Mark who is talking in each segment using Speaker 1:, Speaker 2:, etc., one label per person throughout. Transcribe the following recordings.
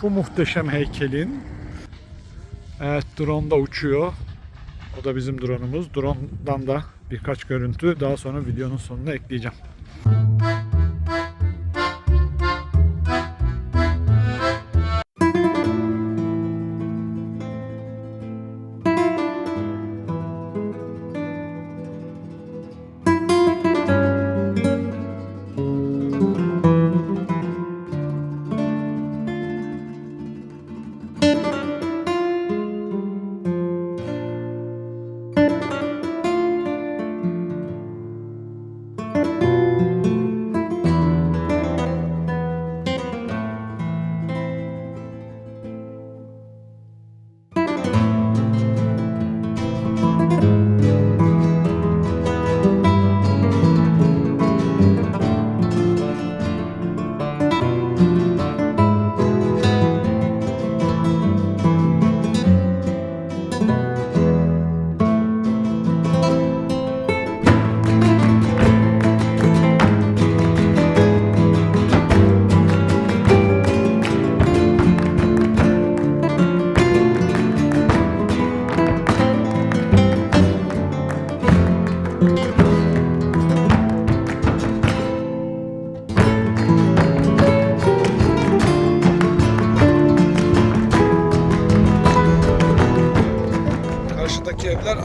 Speaker 1: şu muhteşem heykelin Evet drone da uçuyor. O da bizim drone'umuz. Drone'dan da birkaç görüntü daha sonra videonun sonuna ekleyeceğim.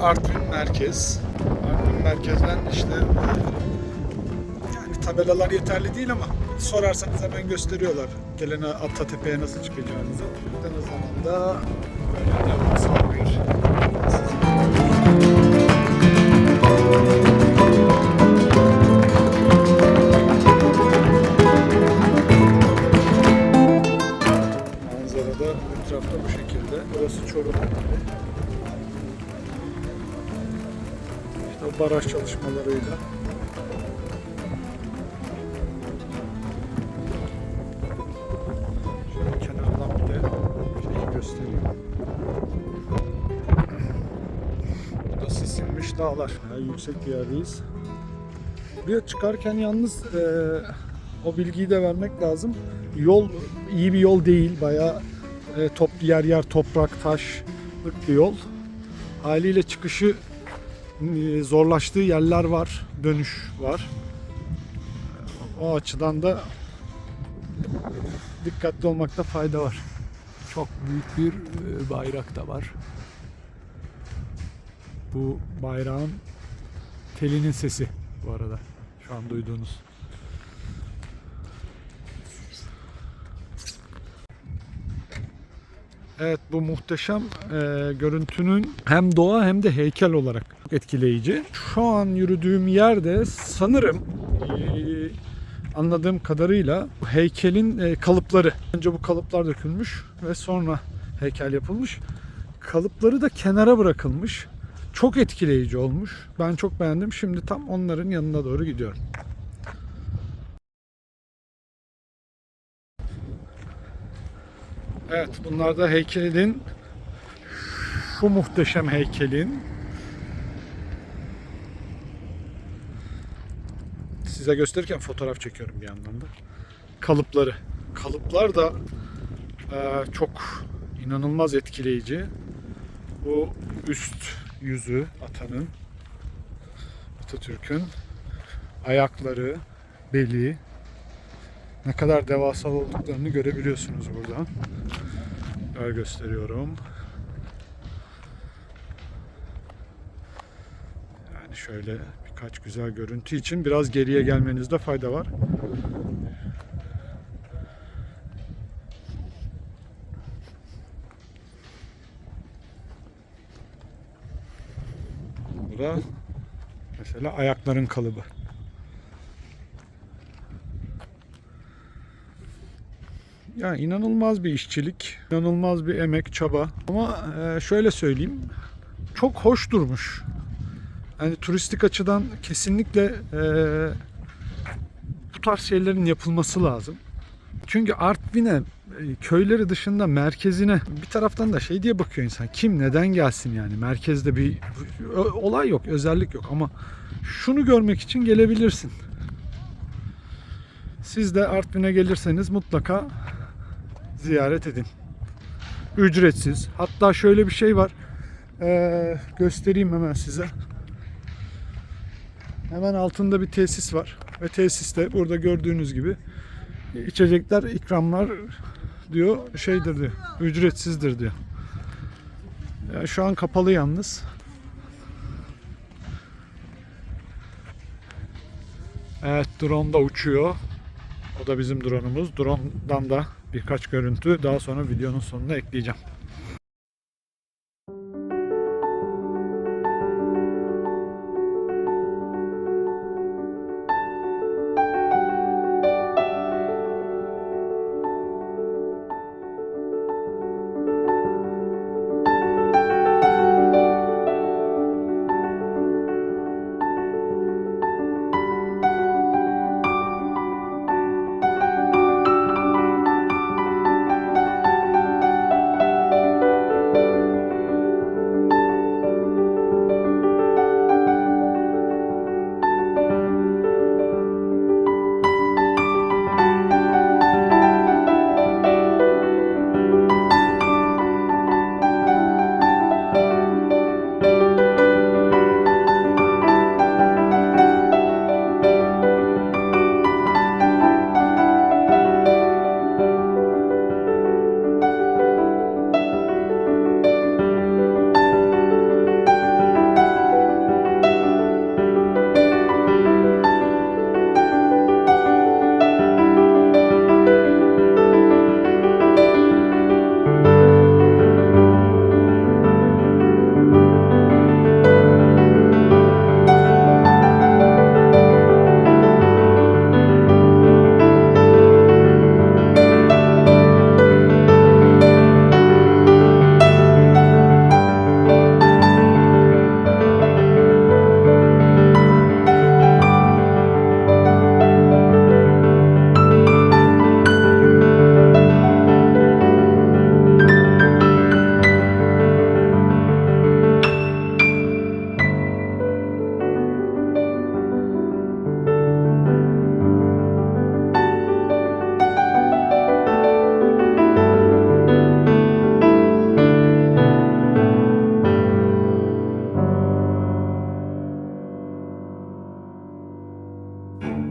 Speaker 1: Artvin merkez. Artvin merkezden işte yani tabelalar yeterli değil ama sorarsanız hemen gösteriyorlar. Gelene Atatepe'ye nasıl çıkacağınızı. Aynı zamanda böyle devasa bir Manzarada etrafta bu şekilde. Burası Çorum. Baraj çalışmalarıyla. Şöyle kenardan bir de şeyi göstereyim. Bu da sisinmiş dağlar. Yani yüksek bir yerdeyiz. Buraya çıkarken yalnız eee, o bilgiyi de vermek lazım. Yol iyi bir yol değil. Bayağı e, top yer yer toprak, taşlık bir yol. Haliyle çıkışı e, zorlaştığı yerler var. Dönüş var. O açıdan da dikkatli olmakta fayda var.
Speaker 2: Çok büyük bir e, bayrak da var.
Speaker 1: Bu bayrağın telinin sesi bu arada. Şu an duyduğunuz. Evet bu muhteşem e, görüntünün hem doğa hem de heykel olarak etkileyici. Şu an yürüdüğüm yerde sanırım e, anladığım kadarıyla heykelin e, kalıpları. Önce bu kalıplar dökülmüş ve sonra heykel yapılmış. Kalıpları da kenara bırakılmış. Çok etkileyici olmuş. Ben çok beğendim. Şimdi tam onların yanına doğru gidiyorum. Evet, bunlar da heykelin şu muhteşem heykelin size gösterirken fotoğraf çekiyorum bir yandan da. Kalıpları. Kalıplar da eee, çok inanılmaz etkileyici. Bu üst yüzü atanın Atatürk'ün ayakları, beli ne kadar devasa olduklarını görebiliyorsunuz burada. Böyle gösteriyorum. Yani şöyle birkaç güzel görüntü için biraz geriye gelmenizde fayda var. Bu da mesela ayakların kalıbı. Ya inanılmaz bir işçilik, inanılmaz bir emek, çaba. Ama e, şöyle söyleyeyim, çok hoş durmuş. Yani turistik açıdan kesinlikle e, bu tarz şeylerin yapılması lazım. Çünkü Artvin'e e, köyleri dışında merkezine bir taraftan da şey diye bakıyor insan. Kim neden gelsin yani? Merkezde bir olay yok, özellik yok ama şunu görmek için gelebilirsin. Siz de Artvin'e gelirseniz mutlaka ziyaret edin. Ücretsiz. Hatta şöyle bir şey var. Ee, göstereyim hemen size. Hemen altında bir tesis var. Ve tesiste burada gördüğünüz gibi içecekler, ikramlar diyor şeydir diyor. Ücretsizdir diyor. Ya şu an kapalı yalnız. Evet drone da uçuyor. O da bizim drone'umuz. Drone'dan da birkaç görüntü daha sonra videonun sonuna ekleyeceğim. thank you.